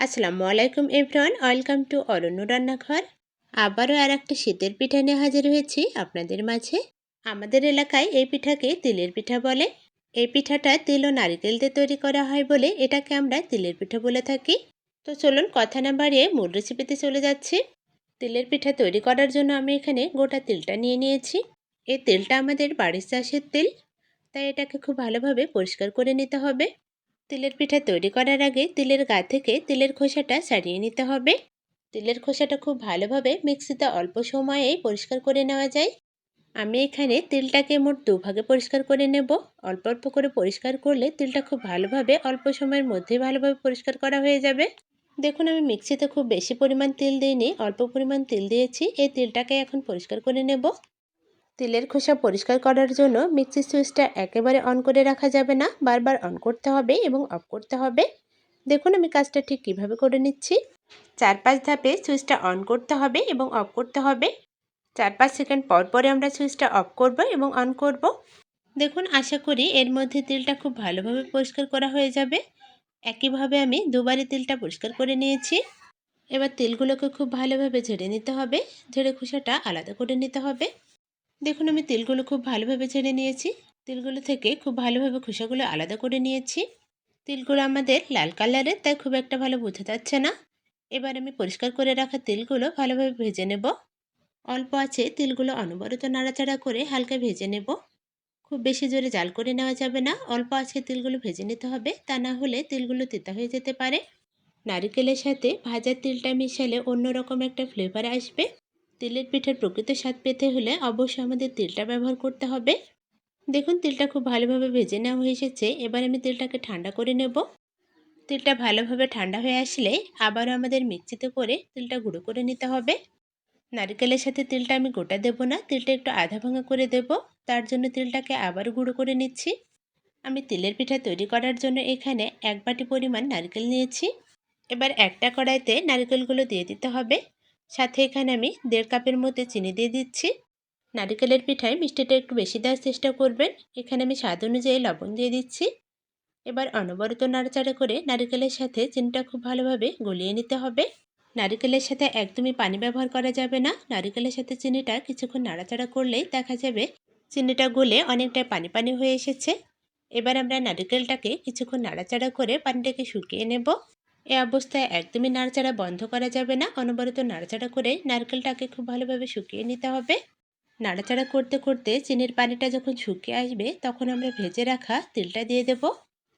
আসসালামু আলাইকুম everyone, welcome to অরণ্য রান্নাঘর। আবারও আর একটা শীতের পিঠা নিয়ে হাজির হয়েছি আপনাদের মাঝে। আমাদের এলাকায় এই পিঠাকে তিলের পিঠা বলে। এই পিঠাটা তিল ও নারিকেল দিয়ে তৈরি করা হয় বলে এটাকে আমরা তিলের পিঠা বলে থাকি। তো চলুন কথা না বাড়িয়ে মূল রেসিপিতে চলে যাচ্ছি। তিলের পিঠা তৈরি করার জন্য আমি এখানে গোটা তিলটা নিয়ে নিয়েছি। এই তেলটা আমাদের বাড়ির চাষের তেল, তাই এটাকে খুব ভালোভাবে পরিষ্কার করে নিতে হবে। তিলের পিঠা তৈরি করার আগে তিলের গা থেকে তিলের খোসাটা ছাড়িয়ে নিতে হবে। তিলের খোসাটা খুব ভালোভাবে মিক্সিতে অল্প সময়েই পরিষ্কার করে নেওয়া যায়। আমি এখানে তিলটাকে মোট দুভাগে পরিষ্কার করে নেব। অল্প অল্প করে পরিষ্কার করলে তিলটা খুব ভালোভাবে অল্প সময়ের মধ্যে ভালোভাবে পরিষ্কার করা হয়ে যাবে। দেখুন, আমি মিক্সিতে খুব বেশি পরিমাণ তেল দিইনি, অল্প পরিমাণ তেল দিয়েছি। এই তেলটাকে এখন পরিষ্কার করে নেব। তেলের খোসা পরিষ্কার করার জন্য মিক্সির সুইচটা একেবারে অন করে রাখা যাবে না। বারবার অন করতে হবে এবং অফ করতে হবে। দেখুন আমি কাজটা ঠিক কীভাবে করে নিচ্ছি। চার পাঁচ ধাপে সুইচটা অন করতে হবে এবং অফ করতে হবে। চার পাঁচ সেকেন্ড পর পরে আমরা সুইচটা অফ করব এবং অন করব। দেখুন, আশা করি এর মধ্যে তেলটা খুব ভালোভাবে পরিষ্কার করা হয়ে যাবে। একইভাবে আমি দুবারই তেলটা পরিষ্কার করে নিয়েছি। এবার তেলগুলোকে খুব ভালোভাবে ঝেড়ে নিতে হবে। ঝেড়ে খোসাটা আলাদা করে নিতে হবে। দেখুন, আমি তেলগুলো খুব ভালোভাবে ছেড়ে নিয়েছি। তেলগুলো থেকে খুব ভালোভাবে খোসাগুলো আলাদা করে নিয়েছি। তেলগুলো আমাদের লাল কালারের, তাই খুব একটা ভালো বোঝা যাচ্ছে না। এবার আমি পরিষ্কার করে রাখা তেলগুলো ভালোভাবে ভেজে নেব। অল্প আছে, তেলগুলো অনবরত নাড়াচাড়া করে হালকা ভেজে নেব। খুব বেশি জোরে জাল করে নেওয়া যাবে না। অল্প আছে, তেলগুলো ভেজে নিতে হবে। তা না হলে তেলগুলো তেতা হয়ে যেতে পারে। নারিকেলের সাথে ভাজার তেলটা মিশালে অন্যরকম একটা ফ্লেভার আসবে। তেলের পিঠার প্রকৃত স্বাদ পেতে হলে অবশ্যই আমাদের তেলটা ব্যবহার করতে হবে। দেখুন, তেলটা খুব ভালোভাবে ভেজে নেওয়া হয়ে এসেছে। এবার আমি তেলটাকে ঠান্ডা করে নেব। তেলটা ভালোভাবে ঠান্ডা হয়ে আসলে আবারও আমাদের মিক্সিতে করে তেলটা গুঁড়ো করে নিতে হবে। নারকেলের সাথে তেলটা আমি গোটা দেব না, তেলটা একটু আধা ভাঙা করে দেব। তার জন্য তেলটাকে আবার গুঁড়ো করে নিচ্ছি। আমি তেলের পিঠা তৈরি করার জন্য এখানে এক বাটি পরিমাণ নারকেল নিয়েছি। এবার একটা কড়াইতে নারকেলগুলো দিয়ে দিতে হবে। সাথে এখানে আমি দেড় কাপের মধ্যে চিনি দিয়ে দিচ্ছি। নারিকেলের পিঠায় মিষ্টিটা একটু বেশি দেওয়ার চেষ্টা করবেন। এখানে আমি স্বাদ অনুযায়ী লবণ দিয়ে দিচ্ছি। এবার অনবরত নাড়াচাড়া করে নারিকেলের সাথে চিনিটা খুব ভালোভাবে গলিয়ে নিতে হবে। নারিকেলের সাথে একদমই পানি ব্যবহার করা যাবে না। নারিকেলের সাথে চিনিটা কিছুক্ষণ নাড়াচাড়া করলেই দেখা যাবে চিনিটা গলে অনেকটাই পানি পানি হয়ে এসেছে। এবার আমরা নারিকেলটাকে কিছুক্ষণ নাড়াচাড়া করে পানিটাকে শুকিয়ে নেব। এ অবস্থায় একদমই নাড়াচাড়া বন্ধ করা যাবে না। অনবরত নাড়াচাড়া করে নারকেলটাকে খুব ভালোভাবে শুকিয়ে নিতে হবে। নাড়াচাড়া করতে করতে চিনির পানিটা যখন শুকিয়ে আসবে, তখন আমরা ভেজে রাখা তিলটা দিয়ে দেব।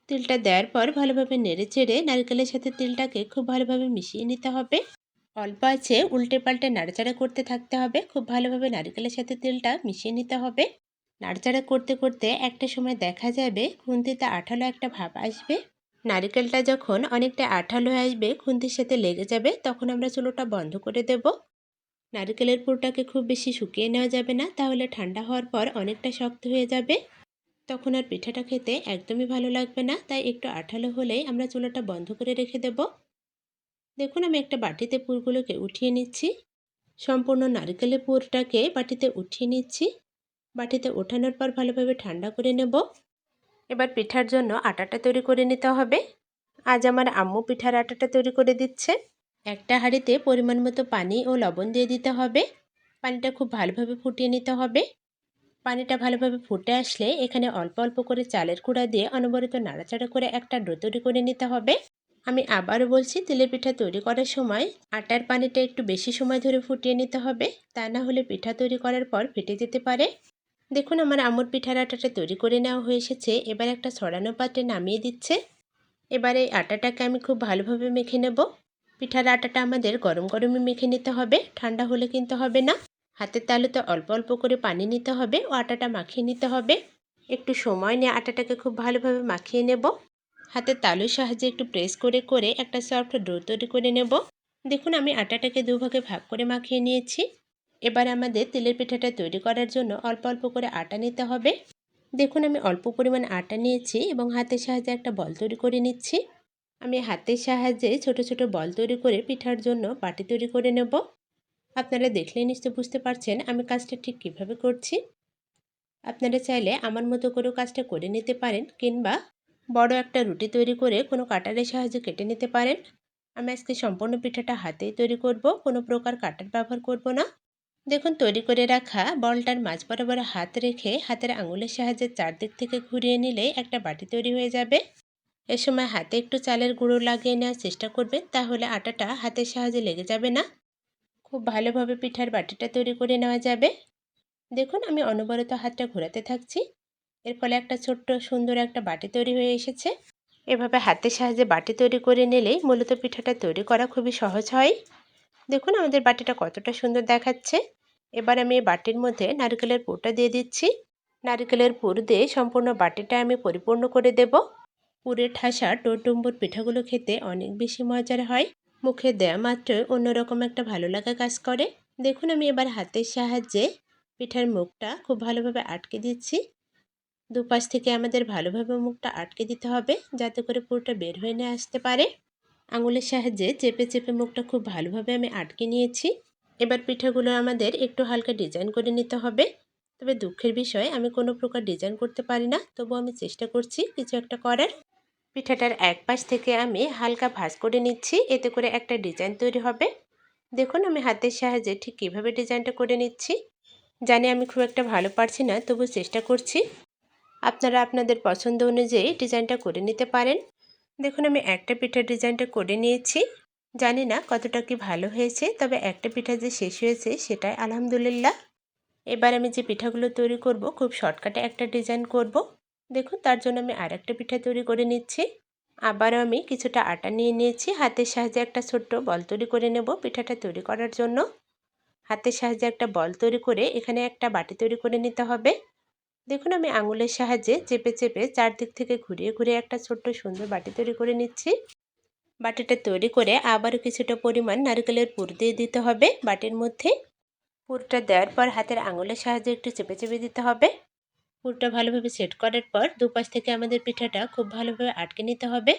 তিলটা দেওয়ার পর ভালোভাবে নেড়ে চেড়ে নারকেলের সাথে তিলটাকে খুব ভালোভাবে মিশিয়ে নিতে হবে। অল্প আছে, উল্টে পাল্টে নাড়াচাড়া করতে থাকতে হবে। খুব ভালোভাবে নারকেলের সাথে তিলটা মিশিয়ে নিতে হবে। নাড়াচাড়া করতে করতে একটা সময় দেখা যাবে, খুন্তিতে আঠালো একটা ভাব আসবে। নারিকেলটা যখন অনেকটা আঠালো হয়ে আসবে, খুন্তির সাথে লেগে যাবে, তখন আমরা চুলোটা বন্ধ করে দেব। নারিকেলের পুরটাকে খুব বেশি শুকিয়ে নেওয়া যাবে না, তাহলে ঠান্ডা হওয়ার পর অনেকটা শক্ত হয়ে যাবে। তখন আর পিঠাটা খেতে একদমই ভালো লাগবে না, তাই একটু আঠালো হলেই আমরা চুলোটা বন্ধ করে রেখে দেব। দেখুন, আমি একটা বাটিতে পুরগুলোকে উঠিয়ে নিচ্ছি। সম্পূর্ণ নারকেলের পুরটাকে বাটিতে উঠিয়ে নিচ্ছি। বাটিতে ওঠানোর পর ভালোভাবে ঠান্ডা করে নেব। এবার পিঠার জন্য আটাটা তৈরি করে নিতে হবে। আজ আমার আম্মু পিঠার আটাটা তৈরি করে দিচ্ছে। একটা হাঁড়িতে পরিমাণ মতো পানি ও লবণ দিয়ে দিতে হবে। পানিটা খুব ভালোভাবে ফুটিয়ে নিতে হবে। পানিটা ভালোভাবে ফুটে আসলে এখানে অল্প অল্প করে চালের কুড়া দিয়ে অনবরত নাড়াচাড়া করে একটা ডো তৈরি করে নিতে হবে। আমি আবারও বলছি, তেলের পিঠা তৈরি করার সময় আটার পানিটা একটু বেশি সময় ধরে ফুটিয়ে নিতে হবে। তা না হলে পিঠা তৈরি করার পর ফেটে যেতে পারে। দেখুন, আমার আমুর পিঠার আটাটা তৈরি করে নেওয়া হয়ে এসেছে। এবার একটা ছড়ানো পাত্রে নামিয়ে দিচ্ছে। এবার এই আটাটাকে আমি খুব ভালোভাবে মেখে নেব। পিঠার আটাটা আমাদের গরম গরমে মেখে নিতে হবে, ঠান্ডা হলে কিন্তু হবে না। হাতের তালুতে অল্প অল্প করে পানি নিতে হবে ও আটাটা মাখিয়ে নিতে হবে। একটু সময় নিয়ে আটাটাকে খুব ভালোভাবে মাখিয়ে নেব। হাতের তালুর সাহায্যে একটু প্রেস করে করে একটা সফট ডো তৈরি করে নেব। দেখুন, আমি আটাটাকে দুভাগে ভাগ করে মাখিয়ে নিয়েছি। এবার আমাদের তেলের পিঠাটা তৈরি করার জন্য অল্প অল্প করে আটা নিতে হবে। দেখুন, আমি অল্প পরিমাণ আটা নিয়েছি এবং হাতের সাহায্যে একটা বল তৈরি করে নিচ্ছি। আমি হাতের সাহায্যে ছোট ছোট বল তৈরি করে পিঠার জন্য বাটি তৈরি করে নেব। আপনারা দেখলেই নিশ্চয় বুঝতে পারছেন আমি কাজটা ঠিক কীভাবে করছি। আপনারা চাইলে আমার মতো করেও কাজটা করে নিতে পারেন কিংবা বড় একটা রুটি তৈরি করে কোনো কাটারের সাহায্যে কেটে নিতে পারেন। আমি আজকে সম্পূর্ণ পিঠাটা হাতেই তৈরি করব, কোনো প্রকার কাটার ব্যবহার করব না। দেখুন, তৈরি করে রাখা বলটার মাঝ বরাবর হাত রেখে হাতের আঙুলের সাহায্যে চারদিক থেকে ঘুরিয়ে নিলেই একটা বাটি তৈরি হয়ে যাবে। এ সময় হাতে একটু চালের গুঁড়ো লাগিয়ে নেওয়ার চেষ্টা করবেন, তাহলে আটাটা হাতের সাহায্যে লেগে যাবে না। খুব ভালোভাবে পিঠার বাটিটা তৈরি করে নেওয়া যাবে। দেখুন, আমি অনবরত হাতটা ঘোরাতে থাকছি। এর ফলে একটা ছোট্ট সুন্দর একটা বাটি তৈরি হয়ে এসেছে। এভাবে হাতের সাহায্যে বাটি তৈরি করে নিলেই মূলত পিঠাটা তৈরি করা খুবই সহজ হয়। দেখুন আমাদের বাটিটা কতটা সুন্দর দেখাচ্ছে। এবার আমি বাটির মধ্যে নারকেলের পুরটা দিয়ে দিচ্ছি। নারকেলের পুর দিয়ে সম্পূর্ণ বাটিটা আমি পরিপূর্ণ করে দেব। পুরে ঠাসা টোটুম্বুর পিঠাগুলো খেতে অনেক বেশি মজার হয়। মুখে দেয়া মাত্রই অন্যরকম একটা ভালো লাগা কাজ করে। দেখুন আমি এবার হাতের সাহায্যে পিঠার মুখটা খুব ভালোভাবে আটকে দিচ্ছি। দুপাশ থেকে আমাদের ভালোভাবে মুখটা আটকে দিতে হবে যাতে করে পুরোটা বের হয়ে নিয়ে আসতে পারে। আঙুলের সাহায্যে চেপে চেপে মুখটা খুব ভালোভাবে আমি আটকে নিয়েছি। এবার পিঠাগুলো আমাদের একটু হালকা ডিজাইন করে নিতে হবে। তবে দুঃখের বিষয়, আমি কোনো প্রকার ডিজাইন করতে পারি না তবু আমি চেষ্টা করছি কিছু একটা করার। পিঠাটার এক পাশ থেকে আমি হালকা ভাঁজ করে নিচ্ছি, এতে করে একটা ডিজাইন তৈরি হবে। দেখুন আমি হাতের সাহায্যে ঠিক কীভাবে ডিজাইনটা করে নিচ্ছি। জানি আমি খুব একটা ভালো পারছি না তবু চেষ্টা করছি। আপনারা আপনাদের পছন্দ অনুযায়ী ডিজাইনটা করে নিতে পারেন। দেখুন, আমি একটা পিঠার ডিজাইনটা করে নিয়েছি। জানি না কতটা কি ভালো হয়েছে, তবে একটা পিঠা যে শেষ হয়েছে সেটাই আলহামদুলিল্লাহ। এবার আমি যে পিঠাগুলো তৈরি করব, খুব শর্টকাটে একটা ডিজাইন করব। দেখুন, তার জন্য আমি আর একটা পিঠা তৈরি করে নিচ্ছি। আবারও আমি কিছুটা আটা নিয়ে নিয়েছি। হাতের সাহায্যে একটা ছোট্ট বল তৈরি করে নেব পিঠাটা তৈরি করার জন্য। হাতের সাহায্যে একটা বল তৈরি করে এখানে একটা বাটি তৈরি করে নিতে হবে। দেখুন, আমি আঙুলের সাহায্যে চেপে চেপে চারদিক থেকে ঘুরিয়ে ঘুরিয়ে একটা ছোট্ট সুন্দর বাটি তৈরি করে নিচ্ছি। বাটিটা তৈরি করে আবারও কিছুটা পরিমাণ নারকেলের পুর দিয়ে দিতে হবে বাটির মধ্যে। পুরটা দেওয়ার পর হাতের আঙুলের সাহায্যে একটু চেপে চেপে দিতে হবে। পুরটা ভালোভাবে সেট করার পর দুপাশ থেকে আমাদের পিঠাটা খুব ভালোভাবে আটকে নিতে হবে।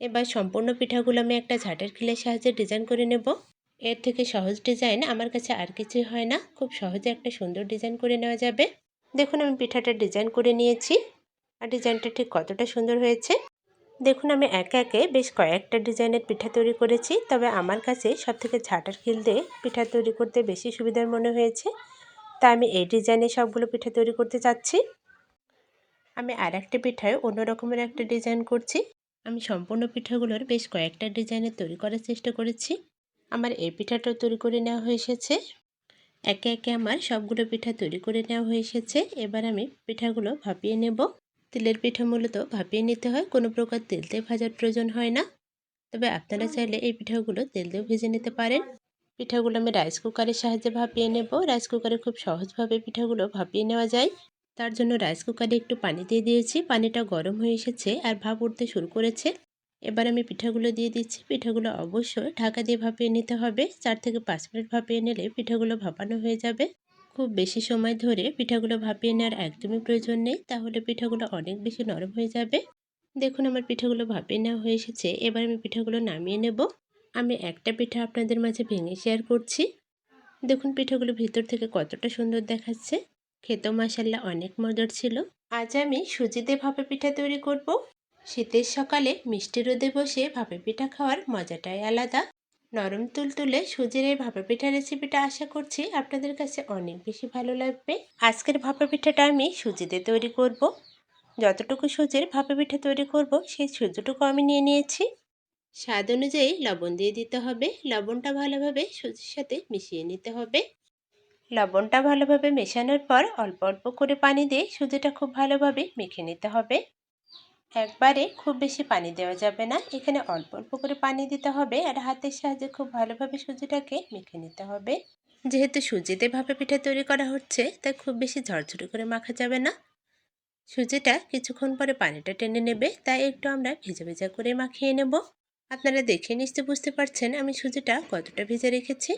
এবার সম্পূর্ণ পিঠাগুলো আমি একটা ঝাঁটের খিলের সাহায্যে ডিজাইন করে নেব। এর থেকে সহজ ডিজাইন আমার কাছে আর কিছুই হয় না। খুব সহজে একটা সুন্দর ডিজাইন করে নেওয়া যাবে। দেখুন, আমি পিঠাটা ডিজাইন করে নিয়েছি। আর ডিজাইনটা ঠিক কতটা সুন্দর হয়েছে। দেখুন, আমি একে একে বেশ কয়েকটা ডিজাইনের পিঠা তৈরি করেছি। তবে আমার কাছে সবথেকে ঝাঁটার খিল দিয়ে পিঠা তৈরি করতে বেশি সুবিধার মনে হয়েছে। তা আমি এই ডিজাইনে সবগুলো পিঠা তৈরি করতে চাচ্ছি। আমি আর একটা পিঠায় অন্য রকমের একটা ডিজাইন করছি। আমি সম্পূর্ণ পিঠাগুলোর বেশ কয়েকটা ডিজাইনের তৈরি করার চেষ্টা করেছি। আমার এই পিঠাটাও তৈরি করে নেওয়া হয়ে এসেছে। একে একে আমার সবগুলো পিঠা তৈরি করে নেওয়া হয়ে এসেছে। এবার আমি পিঠাগুলো ভাপিয়ে নেব। তেলের পিঠা মূলত ভাপিয়ে নিতে হয় কোনো প্রকার তেল দিয়ে ভাজার প্রয়োজন হয় না। তবে আপনারা চাইলে এই পিঠাগুলো তেল দিয়েও ভেজে নিতে পারেন। পিঠাগুলো আমি রাইস কুকারের সাহায্যে ভাপিয়ে নেব। রাইস কুকারে খুব সহজভাবে পিঠাগুলো ভাপিয়ে নেওয়া যায়। তার জন্য রাইস কুকারে একটু পানি দিয়ে দিয়েছি। পানিটা গরম হয়ে এসেছে আর ভাপ উঠতে শুরু করেছে। এবার আমি পিঠাগুলো দিয়ে দিচ্ছি। পিঠাগুলো অবশ্যই ঢাকা দিয়ে ভাপিয়ে নিতে হবে। চার থেকে পাঁচ মিনিট ভাপিয়ে নিলে পিঠাগুলো ভাপানো হয়ে যাবে। খুব বেশি সময় ধরে পিঠাগুলো ভাপিয়ে নেওয়ার একদমই প্রয়োজন নেই। তাহলে পিঠাগুলো অনেক বেশি নরম হয়ে যাবে। দেখুন আমার পিঠাগুলো ভাপিয়ে নেওয়া হয়ে এসেছে। এবার আমি পিঠাগুলো নামিয়ে নেব। আমি একটা পিঠা আপনাদের মাঝে ভেঙে শেয়ার করছি। দেখুন পিঠাগুলো ভিতর থেকে কতটা সুন্দর দেখাচ্ছে। খেতেও মাসাল্লা অনেক মজার ছিল। আজ আমি সুজিতে ভাপে পিঠা তৈরি করব। শীতের সকালে মিষ্টি রোদে বসে ভাপে পিঠা খাওয়ার মজাটাই আলাদা। নরম তুলতুলে সুজির এই ভাপা পিঠা রেসিপিটা আশা করছি আপনাদের কাছে অনেক বেশি ভালো লাগবে। আজকের ভাপা পিঠাটা আমি সুজিতে তৈরি করব। যতটুকু সুজির ভাপা পিঠা তৈরি করব, সেই সুজিটুকু আমি নিয়ে নিয়েছি। স্বাদ অনুযায়ী লবণ দিয়ে দিতে হবে। লবণটা ভালোভাবে সুজির সাথে মিশিয়ে নিতে হবে। লবণটা ভালোভাবে মেশানোর পর অল্প অল্প করে পানি দিয়ে সুজিটা খুব ভালোভাবে মেখে নিতে হবে। একবারে খুব বেশি পানি দেওয়া যাবে না। এখানে অল্প অল্প করে পানি দিতে হবে আর হাতের সাহায্যে খুব ভালোভাবে সুজিটাকে মেখে নিতে হবে। যেহেতু সুজিতে ভাপে পিঠা তৈরি করা হচ্ছে, তাই খুব বেশি ঝরঝরে করে মাখা যাবে না। সুজিটা কিছুক্ষণ পরে পানিটা টেনে নেবে, তাই একটু আমরা ভেজা ভেজা করে মাখিয়ে নেব। আপনারা দেখে নিশ্চয় বুঝতে পারছেন আমি সুজিটা কতটা ভেজে রেখেছি।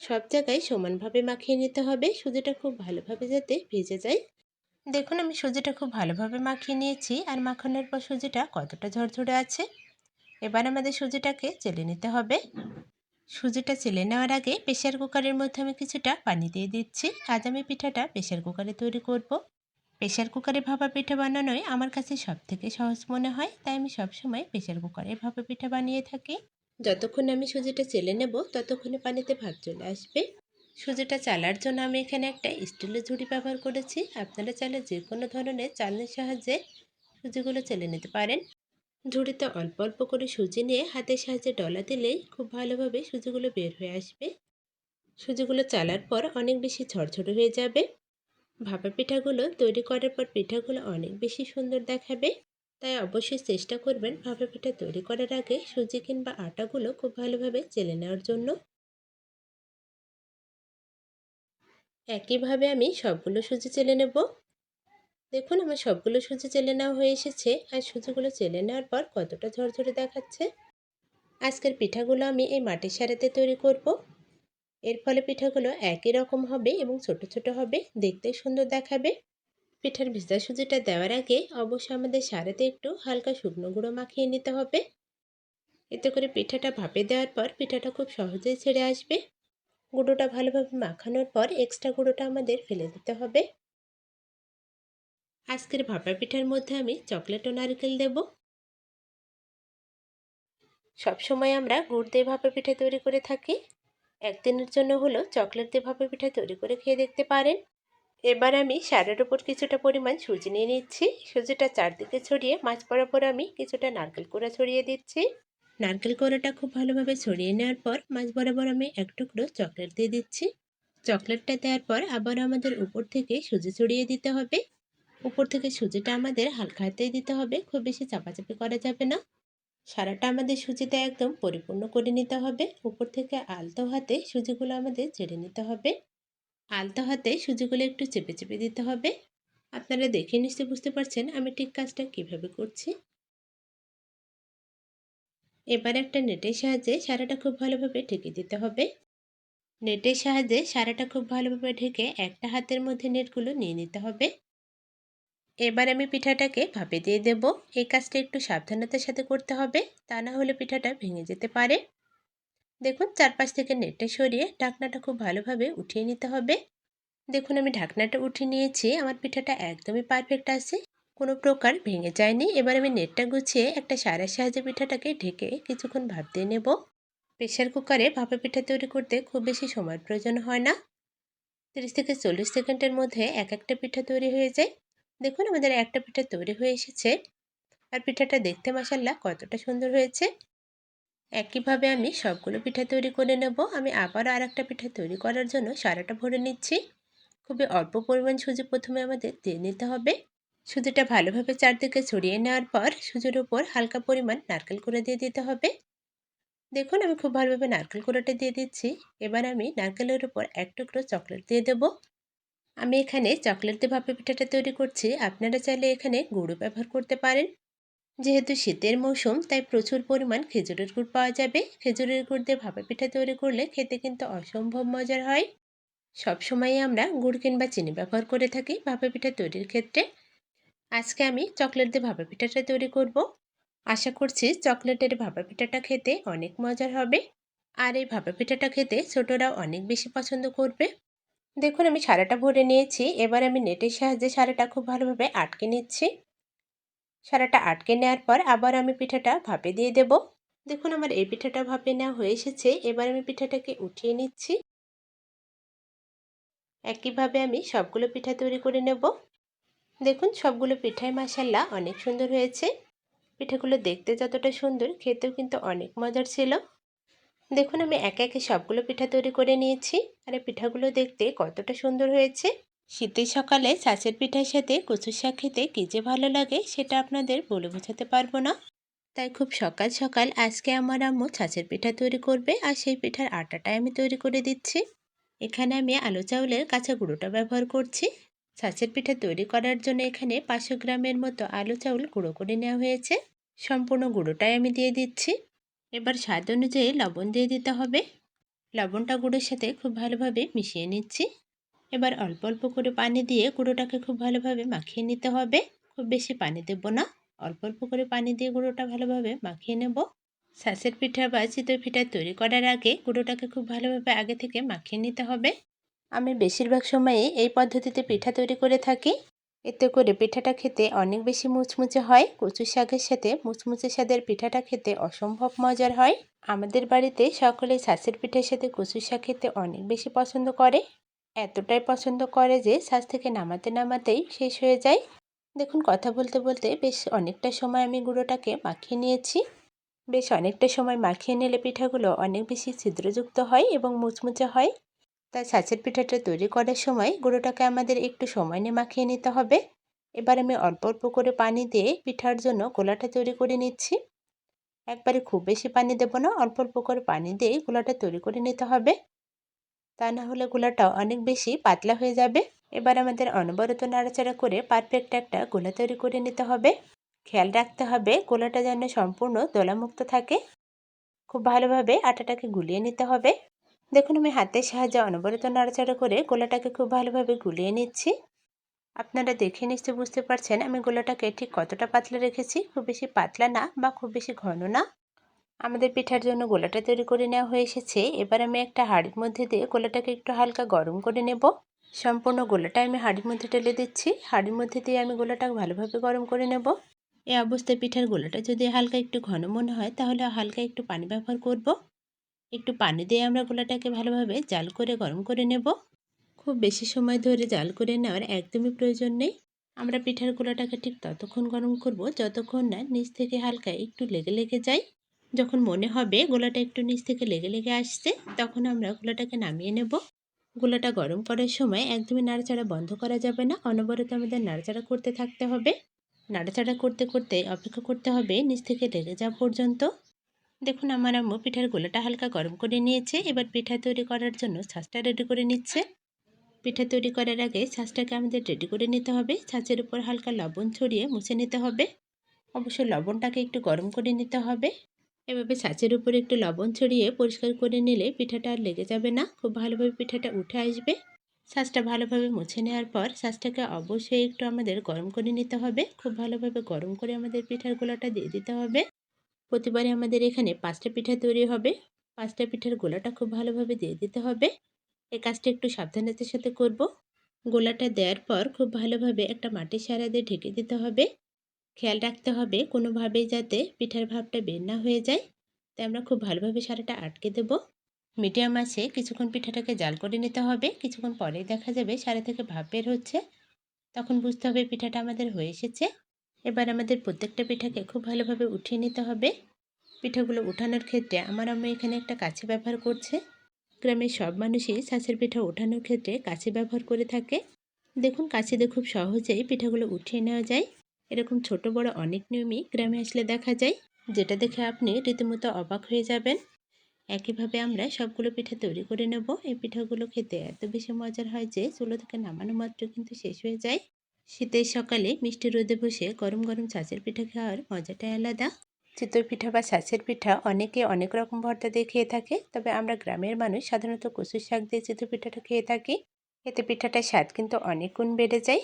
সব জায়গায় সমানভাবে মাখিয়ে নিতে হবে। সুজিটা খুব ভালোভাবে যাতে ভেজে যায়। দেখুন, আমি সুজিটা খুব ভালোভাবে মাখিয়ে নিয়েছি আর মাখানোর পর সুজিটা কতটা ঝরঝরে আছে, এবার আমাদের সুজিটাকে চেলে নিতে হবে। সুজিটা চেলে নেওয়ার আগে প্রেশার কুকারের মধ্যে আমি কিছুটা পানি দিয়ে দিচ্ছি। আজ আমি পিঠাটা প্রেশার কুকারে তৈরি করব। প্রেশার কুকারে ভাপা পিঠা বানানোই আমার কাছে সব থেকে সহজ মনে হয়, তাই আমি সবসময় প্রেশার কুকারে ভাপা পিঠা বানিয়ে থাকি। যতক্ষণ আমি সুজিটা চেলে নেব, ততক্ষণে পানিতে ভাগ চলে আসবে। সুজিটা চালার জন্য আমি এখানে একটা স্টিলের ঝুড়ি ব্যবহার করেছি। আপনারা চাইলে যে কোনো ধরনের চালনির সাহায্যে সুজিগুলো চেলে নিতে পারেন। ঝুড়িতে অল্প অল্প করে সুজি নিয়ে হাতের সাহায্যে ডলা দিলেই খুব ভালোভাবে সুজিগুলো বের হয়ে আসবে। সুজিগুলো চালার পর অনেক বেশি ঝরঝরে হয়ে যাবে। ভাপা পিঠাগুলো তৈরি করার পর পিঠাগুলো অনেক বেশি সুন্দর দেখাবে। তাই অবশ্যই চেষ্টা করবেন ভাপা পিঠা তৈরি করার আগে সুজি কিংবা আটাগুলো খুব ভালোভাবে চেলে নেওয়ার জন্য। একইভাবে আমি সবগুলো সুজি চেলে নেব। দেখুন, আমার সবগুলো সুজি চেলে নেওয়া হয়ে এসেছে আর সুজিগুলো চেলে নেওয়ার পর কতটা ঝরঝরে দেখাচ্ছে। আজকের পিঠাগুলো আমি এই মাটির সারাতে তৈরি করব। এর ফলে পিঠাগুলো একই রকম হবে এবং ছোট ছোট হবে, দেখতে সুন্দর দেখাবে। পিঠার ভিজা সুজিটা দেওয়ার আগে অবশ্যই আমাদের সারাতে একটু হালকা শুকনো গুঁড়ো মাখিয়ে নিতে হবে। এতে করে পিঠাটা ভাপে দেওয়ার পর পিঠাটা খুব সহজেই ছেড়ে আসবে। গুঁড়োটা ভালোভাবে মাখানোর পর এক্সট্রা গুঁড়োটা আমাদের ফেলে দিতে হবে। আজকের ভাপা পিঠার মধ্যে আমি চকলেট ও নারকেল দেব। সবসময় আমরা গুড় দিয়ে ভাপা পিঠা তৈরি করে থাকি। একদিনের জন্য হলো চকলেট দিয়ে ভাপা পিঠা তৈরি করে খেয়ে দেখতে পারেন। এবার আমি সারের উপর কিছুটা পরিমাণ সুজি নিয়ে নিচ্ছি। সুজিটা চারদিকে ছড়িয়ে মাছ বরাবর আমি কিছুটা নারকেল কোড়া ছড়িয়ে দিচ্ছি। নারকেল কোড়াটা খুব ভালোভাবে ছড়িয়ে নেওয়ার পর মাছ বরাবর আমি এক টুকরো চকলেট দিয়ে দিচ্ছি। চকলেটটা দেওয়ার পর আবার আমাদের উপর থেকে সুজি ছড়িয়ে দিতে হবে। উপর থেকে সুজিটা আমাদের হালকা হাতেই দিতে হবে, খুব বেশি চাপাচাপি করা যাবে না। সারাটা আমাদের সুজিতে একদম পরিপূর্ণ করে নিতে হবে। উপর থেকে আলতো হাতে সুজিগুলো আমাদের ছেড়ে নিতে হবে। আলতো হাতে সুজিগুলো একটু চেপে চেপে দিতে হবে। আপনারা দেখে নিশ্চয়ই বুঝতে পারছেন আমি ঠিক কাজটা কীভাবে করছি। এবার একটা নেটের সাহায্যে সারাটা খুব ভালোভাবে ঢেকে দিতে হবে। নেটের সাহায্যে সারাটা খুব ভালোভাবে ঢেকে একটা হাতের মধ্যে নেটগুলো নিয়ে নিতে হবে। এবার আমি পিঠাটাকে ভাপে দিয়ে দেব। এই কাজটা একটু সাবধানতার সাথে করতে হবে, তা না হলে পিঠাটা ভেঙে যেতে পারে। দেখুন, চারপাশ থেকে নেটটা সরিয়ে ঢাকনাটা খুব ভালোভাবে উঠিয়ে নিতে হবে। দেখুন, আমি ঢাকনাটা উঠিয়ে নিয়েছি। আমার পিঠাটা একদমই পারফেক্ট আছে। কোনো প্রকার ভেঙে যায়নি। এবার আমি নেটটা গুছিয়ে একটা সারের সাহায্যে পিঠাটাকে ঢেকে কিছুক্ষণ ভাপ দিয়ে নেব। প্রেশার কুকারে ভাপা পিঠা তৈরি করতে খুব বেশি সময়ের প্রয়োজন হয় না। তিরিশ থেকে চল্লিশ সেকেন্ডের মধ্যে এক একটা পিঠা তৈরি হয়ে যায়। দেখুন আমাদের একটা পিঠা তৈরি হয়ে এসেছে। আর পিঠাটা দেখতে মাসাল্লা কতটা সুন্দর হয়েছে। একইভাবে আমি সবগুলো পিঠা তৈরি করে নেব। আমি আবারও আর একটা পিঠা তৈরি করার জন্য সারাটা ভরে নিচ্ছি। খুবই অল্প পরিমাণ সুজি প্রথমে আমাদের দিয়ে নিতে হবে। সুজিটা ভালোভাবে চারদিকে ছড়িয়ে নেওয়ার পর সুজির উপর হালকা পরিমাণ নারকেল করে দিয়ে দিতে হবে। দেখুন, আমি খুব ভালোভাবে নারকেল কুড়োটা দিয়ে দিচ্ছি। এবার আমি নারকেলের উপর এক টুকরো চকলেট দিয়ে দেবো। আমি এখানে চকলেট দিয়ে ভাপা পিঠাটা তৈরি করছি। আপনারা চাইলে এখানে গুঁড়ো ব্যবহার করতে পারেন। যেহেতু শীতের মৌসুম, তাই প্রচুর পরিমাণ খেজুরের গুড় পাওয়া যাবে। খেজুরের গুড় দিয়ে ভাপা পিঠা তৈরি করলে খেতে কিন্তু অসম্ভব মজার হয়। সবসময় আমরা গুড় কিংবা চিনি ব্যবহার করে থাকি ভাপা পিঠা তৈরির ক্ষেত্রে। আজকে আমি চকলেট দিয়ে ভাপা পিঠাটা তৈরি করব। আশা করছি চকলেটের ভাপা পিঠাটা খেতে অনেক মজার হবে। আর এই ভাপা পিঠাটা খেতে ছোটরাও অনেক বেশি পছন্দ করবে। দেখুন, আমি সারাটা ভরে নিয়েছি। এবার আমি নেটের সাহায্যে সারাটা খুব ভালোভাবে আটকে নিচ্ছি। সারাটা আটকে নেওয়ার পর আবার আমি পিঠাটা ভাপে দিয়ে দেব। দেখুন, আমার এই পিঠাটা ভাপে নেওয়া হয়ে এসেছে। এবার আমি পিঠাটাকে উঠিয়ে নিচ্ছি। একইভাবে আমি সবগুলো পিঠা তৈরি করে নেব। দেখুন, সবগুলো পিঠাই মাসাল্লা অনেক সুন্দর হয়েছে। পিঠাগুলো দেখতে যতটা সুন্দর, খেতেও কিন্তু অনেক মজার ছিল। দেখুন, আমি একে একে সবগুলো পিঠা তৈরি করে নিয়েছি। আর পিঠাগুলো দেখতে কতটা সুন্দর হয়েছে। শীতের সকালে ছাঁচের পিঠার সাথে কচুর শাক খেতে কী যে ভালো লাগে, সেটা আপনাদের বলে বোঝাতে পারব না। তাই খুব সকাল সকাল আজকে আমার আম্মু ছাঁচের পিঠা তৈরি করবে, আর সেই পিঠার আটাটাই আমি তৈরি করে দিচ্ছি। এখানে আমি আলু চাউলের কাঁচা গুঁড়োটা ব্যবহার করছি। ছাঁচের পিঠা তৈরি করার জন্য এখানে পাঁচশো গ্রামের মতো আলু চাউল গুঁড়ো করে নেওয়া হয়েছে। সম্পূর্ণ গুঁড়োটাই আমি দিয়ে দিচ্ছি। এবার স্বাদ অনুযায়ী লবণ দিয়ে দিতে হবে। লবণটা গুঁড়োর সাথে খুব ভালোভাবে মিশিয়ে নিচ্ছি। এবার অল্প অল্প করে পানি দিয়ে গুঁড়োটাকে খুব ভালোভাবে মাখিয়ে নিতে হবে। খুব বেশি পানি দেব না। অল্প অল্প করে পানি দিয়ে গুঁড়োটা ভালোভাবে মাখিয়ে নেব। শাঁসের পিঠা বা চিতই পিঠা তৈরি করার আগে গুঁড়োটাকে খুব ভালোভাবে আগে থেকে মাখিয়ে নিতে হবে। আমি বেশিরভাগ সময়ই এই পদ্ধতিতে পিঠা তৈরি করে থাকি। এতে করে পিঠাটা খেতে অনেক বেশি মুচমুচে হয়। কচু শাকের সাথে মুচমুচে স্বাদের পিঠাটা খেতে অসম্ভব মজার হয়। আমাদের বাড়িতে সকলে শ্বাসের পিঠার সাথে কচু শাক খেতে অনেক বেশি পছন্দ করে। এতটাই পছন্দ করে যে শ্বাস থেকে নামাতে নামাতেই শেষ হয়ে যায়। দেখুন, কথা বলতে বলতে বেশ অনেকটা সময় আমি গুঁড়োটাকে মাখিয়ে নিয়েছি। বেশ অনেকটা সময় মাখিয়ে নিলে পিঠাগুলো অনেক বেশি ছিদ্রযুক্ত হয় এবং মুচমুচে হয়। তাই ছাঁচের পিঠাটা তৈরি করার সময় গুঁড়োটাকে আমাদের একটু সময় নিয়ে মাখিয়ে নিতে হবে। এবার আমি অল্প অল্প করে পানি দিয়ে পিঠার জন্য গোলাটা তৈরি করে নিচ্ছি। একবারে খুব বেশি পানি দেবো না, অল্প অল্প করে পানি দিয়ে গোলাটা তৈরি করে নিতে হবে। তা না হলে গোলাটা অনেক বেশি পাতলা হয়ে যাবে। এবার আমাদের অনবরত নাড়াচাড়া করে পারফেক্ট একটা গোলা তৈরি করে নিতে হবে। খেয়াল রাখতে হবে গোলাটা যেন সম্পূর্ণ দোলামুক্ত থাকে। খুব ভালোভাবে আটাটাকে গুলিয়ে নিতে হবে। দেখুন, আমি হাতের সাহায্যে অনবরত নাড়াচাড়া করে গোলাটাকে খুব ভালোভাবে গুলিয়ে নিচ্ছি। আপনারা দেখে নিশ্চয়ই বুঝতে পারছেন আমি গোলাটাকে ঠিক কতটা পাতলা রেখেছি। খুব বেশি পাতলা না বা খুব বেশি ঘন না। আমাদের পিঠার জন্য গোলাটা তৈরি করে নেওয়া হয়ে এসেছে। এবার আমি একটা হাঁড়ির মধ্যে দিয়ে গোলাটাকে একটু হালকা গরম করে নেব। সম্পূর্ণ গোলাটা আমি হাঁড়ির মধ্যে ঢেলে দিচ্ছি। হাঁড়ির মধ্যে দিয়ে আমি গোলাটা ভালোভাবে গরম করে নেব। এই অবস্থায় পিঠার গোলাটা যদি হালকা একটু ঘন মনে হয় তাহলে হালকা একটু পানি ব্যবহার করব। একটু পানি দিয়ে আমরা গোলাটাকে ভালোভাবে জাল করে, গরম করে নেব। খুব বেশি সময় ধরে জাল করে নেওয়ার একদমই প্রয়োজন নেই। আমরা পিঠার গোলাটাকে ঠিক ততক্ষণ গরম করব, যতক্ষণ না নিচ থেকে হালকা একটু লেগে লেগে যায়। যখন মনে হবে গোলাটা একটু নিচ থেকে লেগে লেগে আসছে, তখন আমরা গোলাটাকে নামিয়ে নেব। গোলাটা গরম করার সময় একদমই নাড়াচাড়া বন্ধ করা যাবে না, অনবরত আমাদের নাড়াচাড়া করতে থাকতে হবে। নাড়াচাড়া করতে করতে, অপেক্ষা করতে হবে নিচ থেকে লেগে যাওয়া পর্যন্ত। দেখুন, আমার আম্মু পিঠার গোলাটা হালকা গরম করে নিয়েছে। এবার পিঠা তৈরি করার জন্য ছাঁচটা রেডি করে নিচ্ছে। পিঠা তৈরি করার আগে ছাঁচটাকে আমাদের রেডি করে নিতে হবে। ছাঁচের উপর হালকা লবণ ছড়িয়ে মুছে নিতে হবে। অবশ্য লবণটাকে একটু গরম করে নিতে হবে। এভাবে ছাঁচের উপরে একটু লবণ ছড়িয়ে পরিষ্কার করে নিলে পিঠাটা আর লেগে যাবে না। খুব ভালোভাবে পিঠাটা উঠে আসবে। ছাঁচটা ভালোভাবে মুছে নেওয়ার পর ছাঁচটাকে অবশ্যই একটু আমাদের গরম করে নিতে হবে। খুব ভালোভাবে গরম করে আমাদের পিঠার গোলাটা দিয়ে দিতে হবে। প্রতিবারে আমাদের এখানে পাঁচটা পিঠা তৈরি হবে। পাঁচটা পিঠার গোলাটা খুব ভালোভাবে দিয়ে দিতে হবে। এই কাজটা একটু সাবধানতার সাথে করব। গোলাটা দেওয়ার পর খুব ভালোভাবে একটা মাটির সারা দিয়ে ঢেকে দিতে হবে। খেয়াল রাখতে হবে কোনোভাবেই যাতে পিঠার ভাবটা বের না হয়ে যায়। তাই আমরা খুব ভালোভাবে সারাটা আটকে দেব। মিডিয়াম আছে, কিছুক্ষণ পিঠাটাকে জাল করে নিতে হবে। কিছুক্ষণ পরেই দেখা যাবে সারা থেকে ভাব বের হচ্ছে। তখন বুঝতে হবে পিঠাটা আমাদের হয়ে এসেছে। এবার আমাদের প্রত্যেকটা পিঠাকে খুব ভালোভাবে উঠিয়ে নিতে হবে। পিঠাগুলো উঠানোর ক্ষেত্রে আমার আম্মা এখানে একটা কাছে ব্যবহার করছে। গ্রামের সব মানুষই ছাঁচের পিঠা ওঠানোর ক্ষেত্রে কাছে ব্যবহার করে থাকে। দেখুন কাছে দিয়ে খুব সহজেই পিঠাগুলো উঠিয়ে নেওয়া যায়। এরকম ছোট, বড় অনেক নিয়মই গ্রামে আসলে দেখা যায়, যেটা দেখে আপনি রীতিমতো অবাক হয়ে যাবেন। একইভাবে আমরা সবগুলো পিঠা তৈরি করে নেব। এই পিঠাগুলো খেতে এত বেশি মজার হয় যে চুলো থেকে নামানো মাত্র কিন্তু শেষ হয়ে যায়। শীতের সকালে মিষ্টি রোদে বসে গরম গরম ছাঁচের পিঠা খাওয়ার মজাটাই আলাদা। চিতই পিঠা বা ছাঁচের পিঠা অনেকে অনেক রকম ভর্তা দিয়ে খেয়ে থাকে, তবে আমরা গ্রামের মানুষ সাধারণত কচুর শাক দিয়ে চিতর পিঠাটা খেয়ে থাকি। এতে পিঠাটার স্বাদ কিন্তু অনেক গুণ বেড়ে যায়।